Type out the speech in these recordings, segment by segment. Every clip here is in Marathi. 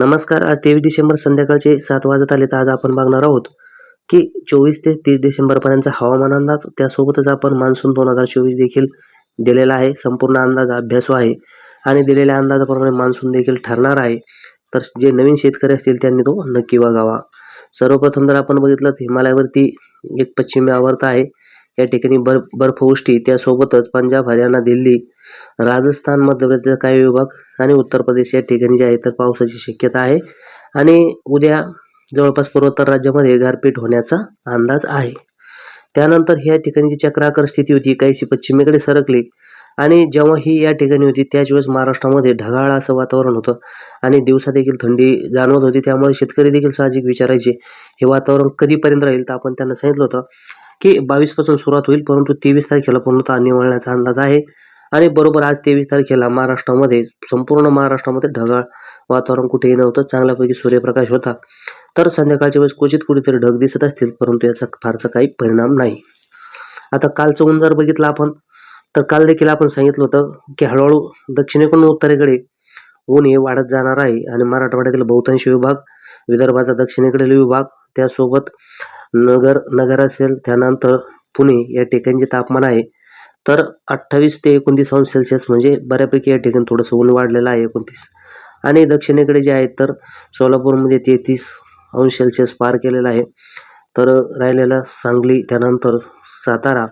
नमस्कार आज तेवीस डिसेंबर संध्याकाळचे सात वाजत आले तर आज आपण बघणार आहोत की चोवीस ते तीस डिसेंबरपर्यंतचा हवामान अंदाज. त्यासोबतच आपण मान्सून दोन हजार चोवीस देखील दिलेला आहे. संपूर्ण अंदाज अभ्यासू आहे आणि दिलेल्या अंदाजाप्रमाणे मान्सून देखील ठरणार आहे. तर जे नवीन शेतकरी असतील त्यांनी तो नक्की बघावा. सर्वप्रथम जर आपण बघितलं तर हिमालयावरती एक पश्चिमी आवर्त आहे. या ठिकाणी बर्फ बर्फवृष्टी त्यासोबतच पंजाब हरियाणा दिल्ली राजस्थान मध्य प्रदेश काही विभाग आणि उत्तर प्रदेश या ठिकाणी जे आहे तर पावसाची शक्यता आहे. आणि उद्या जवळपास पूर्वोत्तर राज्यामध्ये गारपीट होण्याचा अंदाज आहे. त्यानंतर ह्या ठिकाणी जी चक्राकार स्थिती होती काहीशी पश्चिमेकडे सरकली. आणि जेव्हा ही या ठिकाणी होती त्याच वेळेस महाराष्ट्रामध्ये ढगाळ असं वातावरण होतं. आणि दिवसा देखील थंडी जाणवत होती त्यामुळे शेतकरी देखील साहजिक विचारायचे हे वातावरण कधीपर्यंत राहील तर आपण त्यांना सांगितलं होतं की बावीसपासून सुरुवात होईल परंतु तेवीस तारखेला पूर्णतः निवळण्याचा अंदाज आहे. आणि बरोबर आज तेवीस तारखेला महाराष्ट्रामध्ये संपूर्ण महाराष्ट्रामध्ये ढगाळ वातावरण कुठेही नव्हतं. चांगल्यापैकी सूर्यप्रकाश होता. तर संध्याकाळच्या वेळेस क्वचित कुठेतरी ढग दिसत असतील परंतु याचा फारसा काही परिणाम नाही. आता कालचं ऊन जर बघितलं आपण तर काल देखील आपण सांगितलं होतं की हळूहळू दक्षिणेकडून उत्तरेकडे ऊन हे वाढत जाणार आहे आणि मराठवाड्यातील बहुतांश विभाग विदर्भाचा दक्षिणेकडील विभाग त्यासोबत नगर नगर असेल त्यानंतर पुणे या ठिकाणचे तापमान आहे. तर अठ्ठावीस ते एकोणतीस अंश सेल्सिअस म्हणजे बऱ्यापैकी या ठिकाणी थोडंसं ऊन वाढलेलं आहे एकोणतीस. आणि दक्षिणेकडे जे आहेत तर सोलापूरमध्ये तेहतीस अंश सेल्सिअस पार केलेलं आहे. तर राहिलेला सांगली त्यानंतर सातारा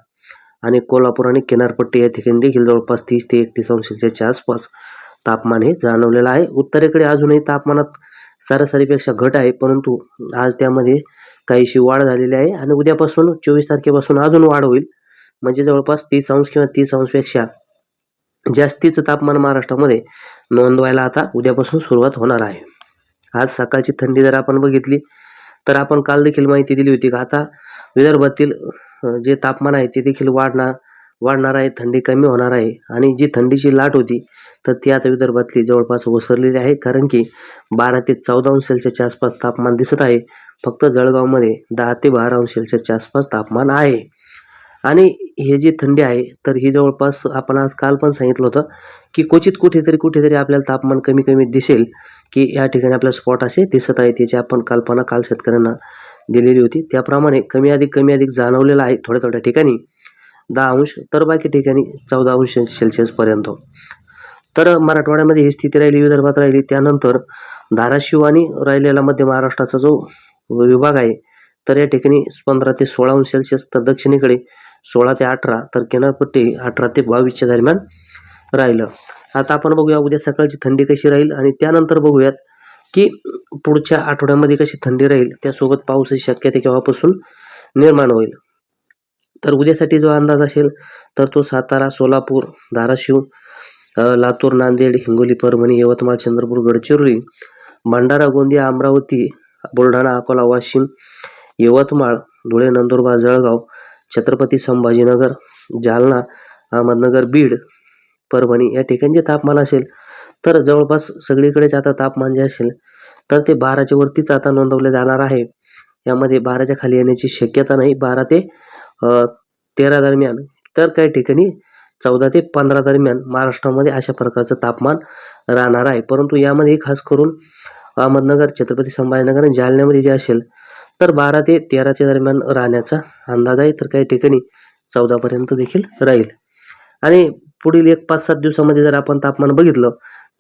आणि कोल्हापूर आणि किनारपट्टी या ठिकाणी देखील जवळपास तीस ते एकतीस अंश सेल्सिअसच्या आसपास तापमान हे जाणवलेलं आहे. उत्तरेकडे अजूनही तापमानात सरासरीपेक्षा घट आहे परंतु आज त्यामध्ये काहीशी वाढ झालेली आहे आणि उद्यापासून चोवीस तारखेपासून अजून वाढ होईल. म्हणजे जवळपास तीस अंश किंवा तीस अंशपेक्षा जास्तीचं तापमान महाराष्ट्रामध्ये नोंदवायला आता उद्यापासून सुरुवात होणार आहे. आज सकाळची थंडी जर आपण बघितली तर आपण काल देखील माहिती दिली होती का आता विदर्भातील जे तापमान आहे ते देखील वाढणार वाढणार आहे थंडी कमी होणार आहे. आणि जी थंडीची लाट होती तर ती आता विदर्भातली जवळपास ओसरलेली आहे कारण की बारा ते चौदा अंश सेल्सिअसच्या आसपास तापमान दिसत आहे. फक्त जळगावमध्ये दहा ते बारा अंश सेल्सिअसच्या आसपास तापमान आहे. आणि हे जी थंडी आहे तर ही जवळपास आपण आज काल पण सांगितलं होतं की क्वचित कुठेतरी कुठेतरी आपल्याला तापमान कमी कमी दिसेल की या ठिकाणी आपल्याला स्पॉट असे दिसत आहेत याची आपण कल्पना काल शेतकऱ्यांना दिलेली होती. त्याप्रमाणे कमी अधिक कमी अधिक जाणवलेलं आहे थोड्या थोड्या ठिकाणी. दहा अंश तर बाकी ठिकाणी चौदा अंश सेल्सिअसपर्यंत तर मराठवाड्यामध्ये ही स्थिती राहिली विदर्भात राहिली. त्यानंतर धाराशिव आणि राहिलेला मध्य महाराष्ट्राचा जो विभाग आहे तर या ठिकाणी पंधरा ते सोळा अंश सेल्सिअस तर दक्षिणेकडे सोळा ते अठरा तर किनारपट्टी अठरा ते बावीसच्या दरम्यान राहिलं. आता आपण बघूया उद्या सकाळची थंडी कशी राहील आणि त्यानंतर बघूयात की पुढच्या आठवड्यामध्ये कशी थंडी राहील त्यासोबत पावसाची शक्यता केव्हापासून निर्माण होईल. तर उद्यासाठी जो अंदाज असेल तर तो सातारा सोलापूर धाराशिव लातूर नांदेड हिंगोली परभणी यवतमाळ चंद्रपूर गडचिरोली भंडारा गोंदिया अमरावती बुलढाणा अकोला वाशिम यवतमाळ धुळे नंदुरबार जळगाव छत्रपती संभाजीनगर जालना अहमदनगर बीड परभणी या ठिकाणी जे तापमान असेल तर जवळपास सगळीकडेच आता तापमान जे असेल तर ते बाराच्या वरतीच आता नोंदवले जाणार आहे. यामध्ये बाराच्या खाली येण्याची शक्यता नाही बारा ते तेरा दरम्यान. तर काही ठिकाणी चौदा ते पंधरा दरम्यान महाराष्ट्रामध्ये अशा प्रकारचं तापमान राहणार आहे. परंतु यामध्ये खास करून अहमदनगर छत्रपती संभाजीनगर आणि जालन्यामध्ये जे असेल तर बारा ते तेराच्या दरम्यान राहण्याचा अंदाज आहे. तर काही ठिकाणी चौदापर्यंत देखील राहील. आणि पुढील एक पाच सात दिवसामध्ये जर आपण तापमान बघितलं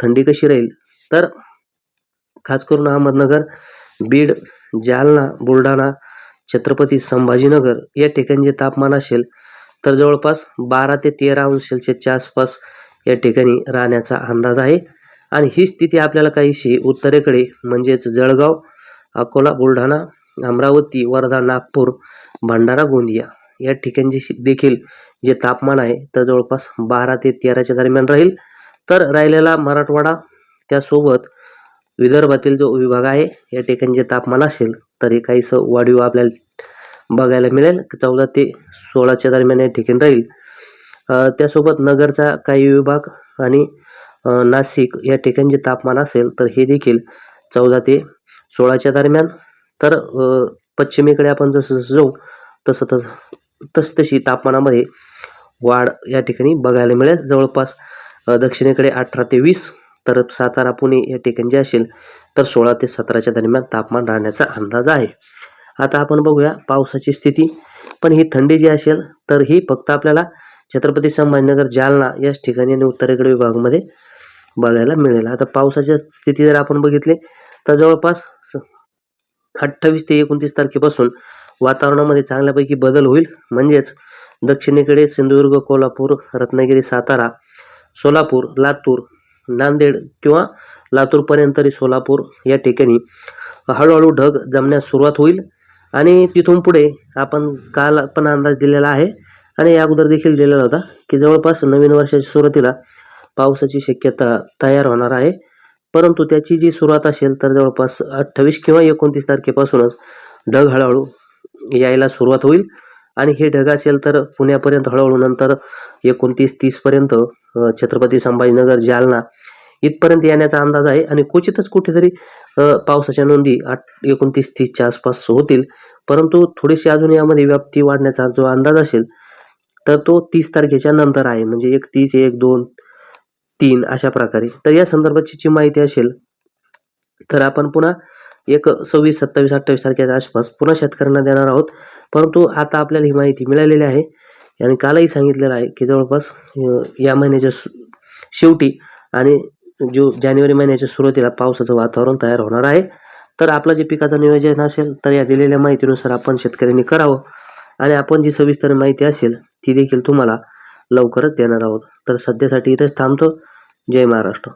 थंडी कशी राहील तर खास करून अहमदनगर बीड जालना बुलढाणा छत्रपती संभाजीनगर या ठिकाणी जे तापमान असेल तर जवळपास बारा ते तेरा अंश सेल्सिअसच्या आसपास या ठिकाणी राहण्याचा अंदाज आहे. आणि ही स्थिती आपल्याला काहीशी उत्तरेकडे म्हणजेच जळगाव अकोला बुलढाणा अमरावती वर्धा नागपूर भंडारा गोंदिया या ठिकाणी जे देखील जे तापमान आहे तर जवळपास बारा ते तेराच्या दरम्यान राहील. तर राहिलेला मराठवाडा त्यासोबत विदर्भातील जो विभाग आहे या ठिकाणी जे तापमान असेल तरी हे काहीसं वाढीव आपल्याला बघायला मिळेल. चौदा ते सोळाच्या दरम्यान या ठिकाणी राहील. त्यासोबत नगरचा काही विभाग आणि नाशिक या ठिकाणचे जे तापमान असेल तर हे देखील चौदा ते सोळाच्या दरम्यान तर पश्चिमेकडे आपण जसं जसं जाऊ तसं तसं तस तशी तापमानामध्ये वाढ या ठिकाणी बघायला मिळेल. जवळपास दक्षिणेकडे अठरा ते वीस तर सातारा पुणे या ठिकाणी जे असेल तर सोळा ते सतराच्या दरम्यान तापमान राहण्याचा अंदाज आहे. आता आपण बघूया पावसाची स्थिती. पण ही थंडी जी असेल तर ही फक्त आपल्याला छत्रपती संभाजीनगर जालना याच ठिकाणी आणि उत्तरेकडे विभागामध्ये बघायला मिळेल. आता पावसाच्या स्थिती जर आपण बघितली तर जवळपास अठ्ठावीस ते एकोणतीस तारखेपासून वातावरणामध्ये चांगल्यापैकी बदल होईल. म्हणजेच दक्षिणेकडे सिंधुदुर्ग कोल्हापूर रत्नागिरी सातारा सोलापूर लातूर नांदेड किंवा लातूरपर्यंत तरी सोलापूर या ठिकाणी हळूहळू ढग जमण्यास सुरुवात होईल. आणि तिथून पुढे आपण काल पण अंदाज दिलेला आहे आणि या अगोदर देखील दिलेला होता की जवळपास नवीन वर्षाच्या सुरुवातीला पावसाची शक्यता तयार होणार आहे. परंतु त्याची जी सुरुवात असेल तर जवळपास अठ्ठावीस किंवा एकोणतीस तारखेपासूनच ढग हळूहळू यायला सुरुवात होईल. आणि हे ढग असेल तर पुण्यापर्यंत हळूहळू नंतर एकोणतीस तीसपर्यंत छत्रपती संभाजीनगर जालना इथपर्यंत येण्याचा अंदाज आहे. आणि क्वचितच कुठेतरी पावसाच्या नोंदी आठ एकोणतीस तीसच्या आसपास होतील. परंतु थोडीशी अजून यामध्ये व्याप्ती वाढण्याचा जो अंदाज असेल तर तो तीस तारखेच्या नंतर आहे. म्हणजे एक तीस एक दोन तीन अशा प्रकारे. तर या संदर्भाची जी माहिती असेल तर आपण पुन्हा एक सव्वीस सत्तावीस अठ्ठावीस तारखेच्या आसपास पुन्हा शेतकऱ्यांना देणार आहोत. परंतु आता आपल्याला ही माहिती मिळालेली आहे आणि कालही सांगितलेलं आहे की जवळपास या महिन्याच्या सु- शेवटी आणि जो जानेवारी महिन्याच्या सुरुवातीला पावसाचं वातावरण तयार होणार आहे. तर आपलं जे पिकाचं नियोजन असेल तर या दिलेल्या माहितीनुसार आपण शेतकऱ्यांनी करावं. आणि आपण जी सविस्तर माहिती असेल ती देखील तुम्हाला लवकरच देणार आहोत. तर सध्यासाठी इथेच थांबतो. जय महाराष्ट्र.